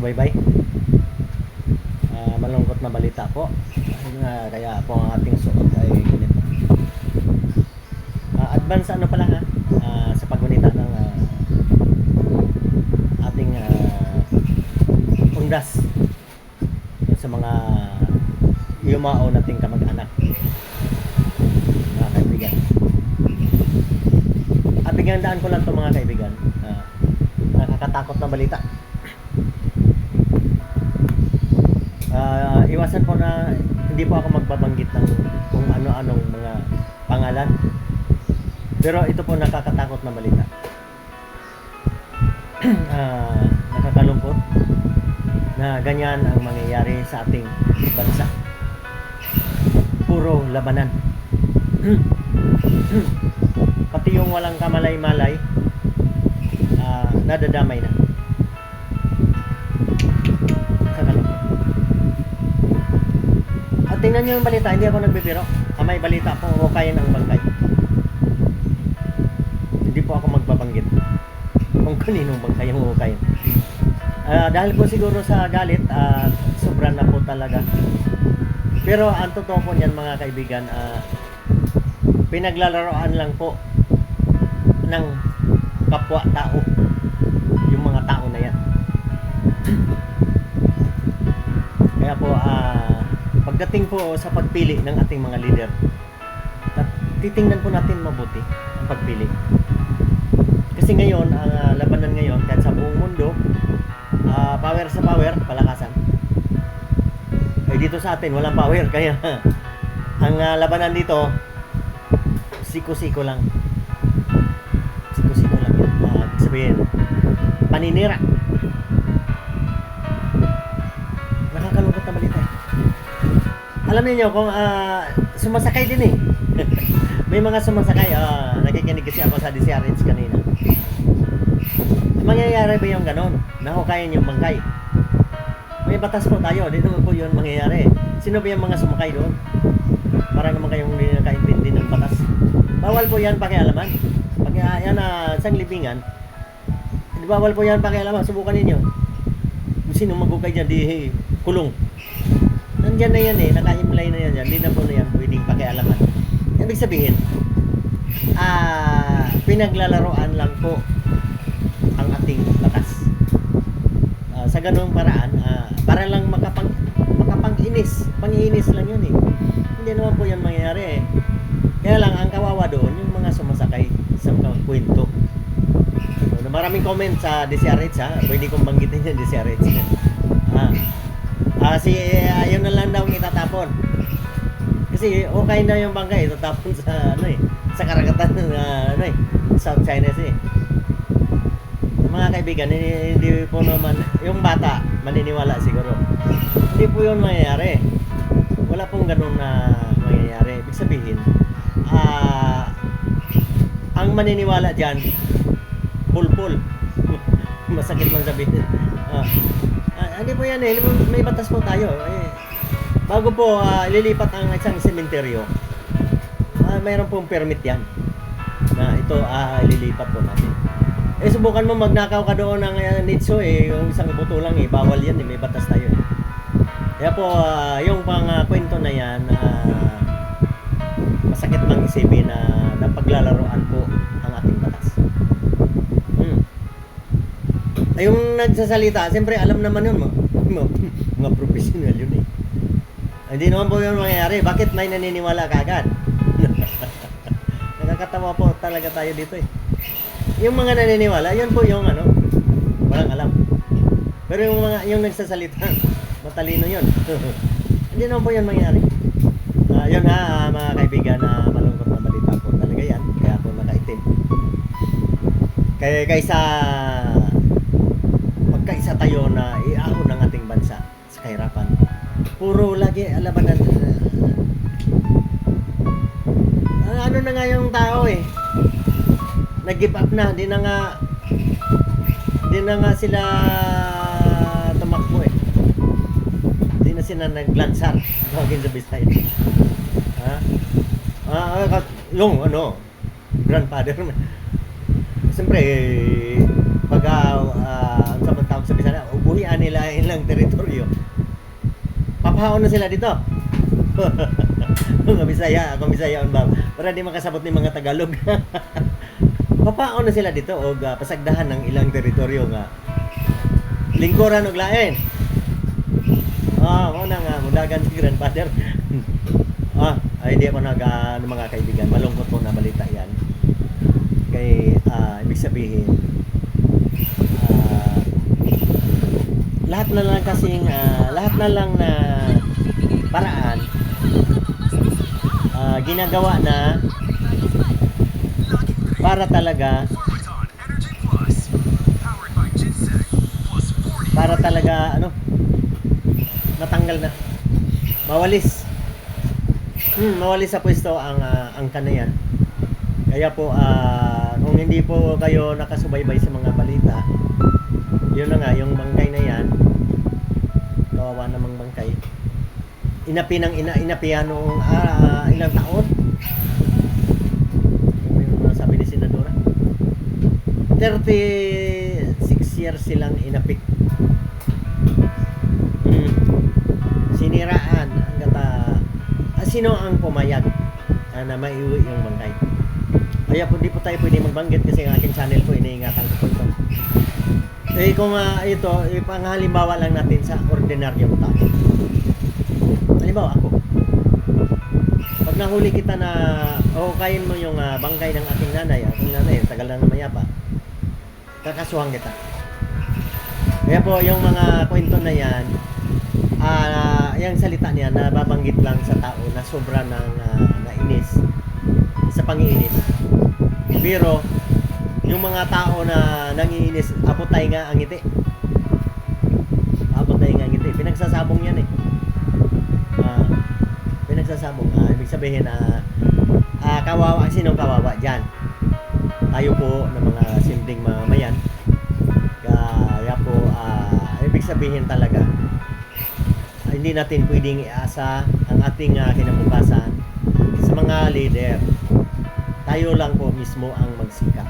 subaybay. Ah, malungkot na balita po. Nga, kaya po ang ating suot ay ganito. Ah, advance ano pala ha? Ah, sa paggunita ng ah, ating ah, undas sa mga yumao nating kamag-anak. Mga kaibigan. Ah, bigyan daan ko lang to mga kaibigan. Ah, nakakatakot na balita. Iwasan po na hindi po ako magbabanggit ng kung ano-anong mga pangalan. Pero ito po nakakatakot na balita. Ah, nakakalungkot na ganyan ang mangyayari sa ating bansa. Puro labanan. Pati yung walang kamalay-malay, ah, nadadamay na. Tingnan nyo yung balita, hindi ako nagbibiro. Ah, may balita po, hukayin ang bangkay. Hindi po ako magbabanggit kung kaninong bangkay yung hukayin. Ah, dahil po siguro sa galit, at sobra na po talaga. Pero ang totoo po niyan mga kaibigan, ah, pinaglalaroan lang po ng kapwa tao yung mga tao na yan. Kaya po, ah, pagdating po sa pagpili ng ating mga leader, titingnan po natin mabuti ang pagpili. Kasi ngayon, ang ah, labanan ngayon, kahit sa buong mundo, ah, power sa power, palakasan. Eh dito sa atin, walang power. Kaya ang ah, labanan dito, siko-siko lang. Siko-siko lang ibig sabihin, paninira. Alam niyo kung ah, sumasakay din eh. May mga sumasakay, ah, nakikinig kasi ako sa DCRH kanina. Mangyayari ba yung ganon? Nahukayan yung bangkay. May batas po tayo, di naman po yun mangyayari. Sino ba yung mga sumakay doon? Para naman kayong hindi nakaintindi ng batas. Bawal po yan pakialaman. Pag uh, yan na isang libingan, bawal po yan pakialaman. Subukan ninyo. Sino magukay dyan, di hey, kulong. Nandyan na yan eh, nakaimlay na yan dyan. Di na yan pwedeng pakialaman. Ibig sabihin, ah, pinaglalaroan lang po ang ating batas. Ah, sa ganung paraan, ah, para lang makapang makapang-inis. Pang-inis lang yun eh. Hindi naman po yan mangyayari eh. Kaya lang, ang kawawa doon, yung mga sumasakay sa mga kwento. So, maraming comment sa DCRH ha. Pwede kong banggitin yung DCRH. ah, ah, si, ah, yun na lang daw itatapon. Kasi okay na yung bangkay, itatapon sa, ano eh, sa karagatan ng, ah, ano eh, South China Sea. Mga kaibigan, hindi, hindi po naman, yung bata, maniniwala siguro. Hindi po yun mangyayari. Wala pong ganun na mangyayari. Ibig sabihin, ah, ang maniniwala dyan, pulpul. Masakit man sabihin. Ah, hindi po yan eh. May batas po tayo. Eh, bago po ah, ililipat ang isang sementeryo, ah, mayroon pong permit yan na ito ah, ililipat po natin. Eh, subukan mo magnakaw ka doon ng uh, nitso eh, yung isang buto lang eh, bawal yan eh, may batas tayo eh. Kaya po, ah, yung pang ah, kwento na yan, ah, masakit mang isipin na napaglalaroan po yung nagsasalita, siyempre alam naman yun, mga, mga, professional yun eh. Hindi naman po yun mangyayari. Bakit may naniniwala kagad? Nakakatawa po talaga tayo dito eh. Yung mga naniniwala, yun po yung ano, walang alam. Pero yung mga yung nagsasalita, matalino yun. Hindi naman po yan mangyayari. Ah, yun ha, ah, mga kaibigan, na malungkot na balita po talaga yan. Kaya po nakaitim. Kaya kaysa magkaisa tayo na iahon ng ating bansa sa kahirapan. Puro lagi alabanan. Ang ano na nga yung tao eh. Nag-give up na, di na nga di na nga sila tumakbo eh. Di na sila naglansar. Tawagin sa Bisaya. Ha? Ah, ah, yung ano, grandfather. Siyempre, pag uh, uh, sa Bisaya, ubo buhian nila ang ilang teritoryo. Papahaon na sila dito. Mga Bisaya, ako Bisaya on ba? Para di makasabot ni mga Tagalog. Papahaon na sila dito og ah, pasagdahan ng ilang teritoryo nga lingkuran og lain. Ah, mo na nga mudagan si grandfather. ah, ay di ako nag ano, mga kaibigan, malungkot po na balita 'yan. Kay ah, ibig sabihin ah, lahat na lang kasing ah, lahat na lang na paraan ah, ginagawa na para talaga para talaga ano matanggal na. Mawalis. Hmm, mawalis sa pwesto ang ah, ang kanayan kaya po ah, kung hindi po kayo nakasubaybay sa mga yun na nga yung bangkay na yan kawawa namang bangkay inapi ng ina inapihan noong ah, ilang taon mga sabi ni Senadora 36 years silang inapik Hmm. Siniraan hanggat ah, ah, sino ang pumayag ah, na maiuwi yung bangkay. Kaya po di po tayo pwede magbanggit kasi ang aking channel po iniingatan ko po ito. Eh kung ah, ito, ipanghalimbawa lang natin sa ordinaryong tao. Halimbawa ako. Pag nahuli kita na o kain mo yung ah, bangkay ng aking nanay, aking nanay, tagal na namayapa, kakasuhan kita. Kaya po yung mga kwento na yan, ah yung salita niya nababanggit lang sa tao na sobra ng ah, nainis sa pangiinis. Pero yung mga tao na nangiinis, apotay nga ang ngiti. Apotay nga ang ngiti. Pinagsasabong yan eh. Ah, pinagsasabong. Ah, ibig sabihin na ah, kawawa. Sinong kawawa dyan? Tayo po ng mga simpleng mamamayan. Kaya po, ah, ibig sabihin talaga, ah, hindi natin pwedeng iasa ang ating ah, kinabukasan sa mga leader. Tayo lang po mismo ang magsikap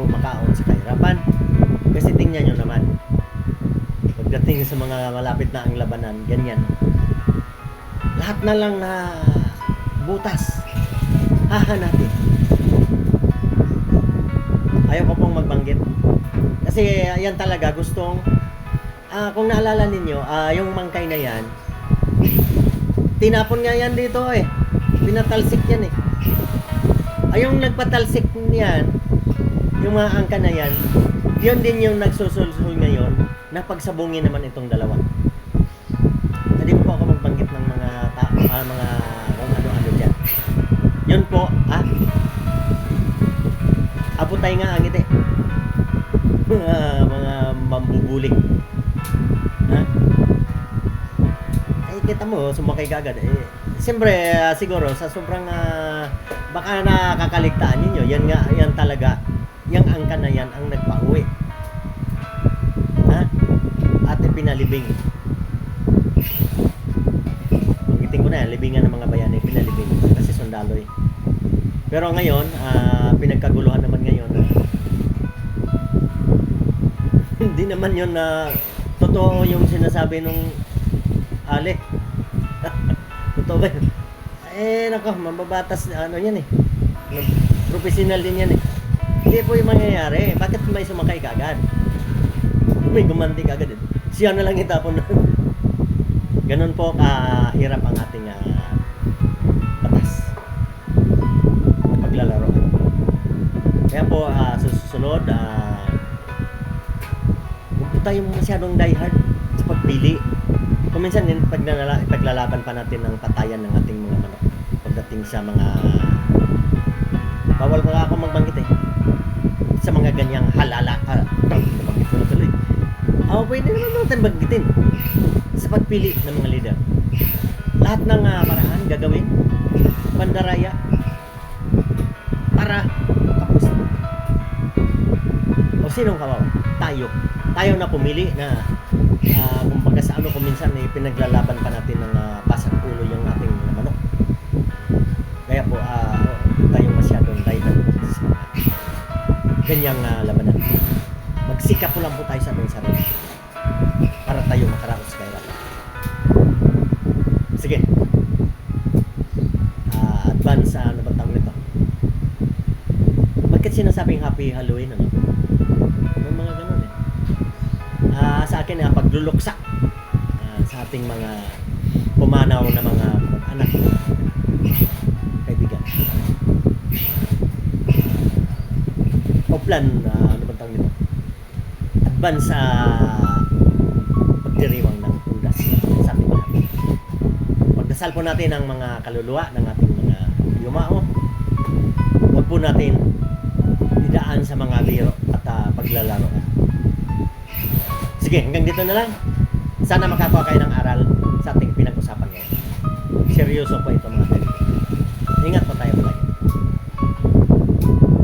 para po makaon sa kahirapan. Kasi tingnan nyo naman, pagdating sa mga malapit na ang labanan, ganyan. Lahat na lang na butas, hahanapin. Ayaw ko pong magbanggit. Kasi yan talaga gustong ah kung naalala ninyo, ah yung mangkay na yan, tinapon nga yan dito eh. Pinatalsik yan eh. Ay yung nagpatalsik niyan, yung mga angka na yan, yun din yung nagsusulsul ngayon na pagsabungin naman itong dalawa. Hindi po ako magbanggit ng mga tao, ah, mga kung ano-ano dyan. Yun po, ah, aputay nga ang ngiti. mga, mga mambubuling. Ha? Ay, kita mo, sumakay ka. Eh, Siyempre, ah, siguro, sa sobrang, ah, baka nakakaligtaan ninyo, yan nga, yan talaga, yung angka na yan ang nagpauwi. Ha? At pinalibing. Magiting ko na libingan ng mga bayani, pinalibing. Kasi sundalo eh. Pero ngayon, ah, pinagkaguluhan naman ngayon. hindi naman yun na totoo yung sinasabi nung Ale. totoo ba yun? Eh, nako, mababatas, ano yan eh. Professional din yan eh. Hindi po yung mangyayari. Bakit may sumakay ka agad? May gumanti ka agad eh. Siya na lang itapon na. Ganun po kahirap ang ating ah, batas paglalaro. Kaya po, sa susunod, ah, huwag po tayong masyadong diehard sa pagpili. Kung minsan, pag nalala, paglalaban pa natin ng patayan ng ating mga manok pagdating sa mga bawal pa ako magbanggit eh sa mga ganyang halala ah, nabanggit ko na tuloy ah pwede naman natin banggitin sa pagpili ng mga leader lahat ng ah, paraan gagawin bandaraya para tapos o sinong kawawa? Tayo. Tayo na pumili na uh, kumbaga sa ano kung minsan eh, pinaglalaban pa natin ng uh, pasang ulo yung ating manok. Kaya po, ah, ganyang ah, labanan. Magsi magsikap po lang po tayo sa ating sarili. Para tayo makaraos sa kahirapan. Sige. Ah, advance sa ano ba tawag nito? Bakit sinasabing happy Halloween ano? May mga ganun eh. Ah, sa akin ah, pagluluksa ah, sa ating mga pumanaw na mga anak kaibigan. Oplan, ah, ano ba tawag nito? Advance sa pagdiriwang ng undas sa ating lahat. Pagdasal po natin ang mga kaluluwa ng ating mga yumao. Huwag po natin idaan sa mga biro at ah, paglalaro. Sige, hanggang dito na lang. Sana makakuha kayo ng aral sa ating pinag-usapan ngayon. Seryoso po ito mga kaibigan.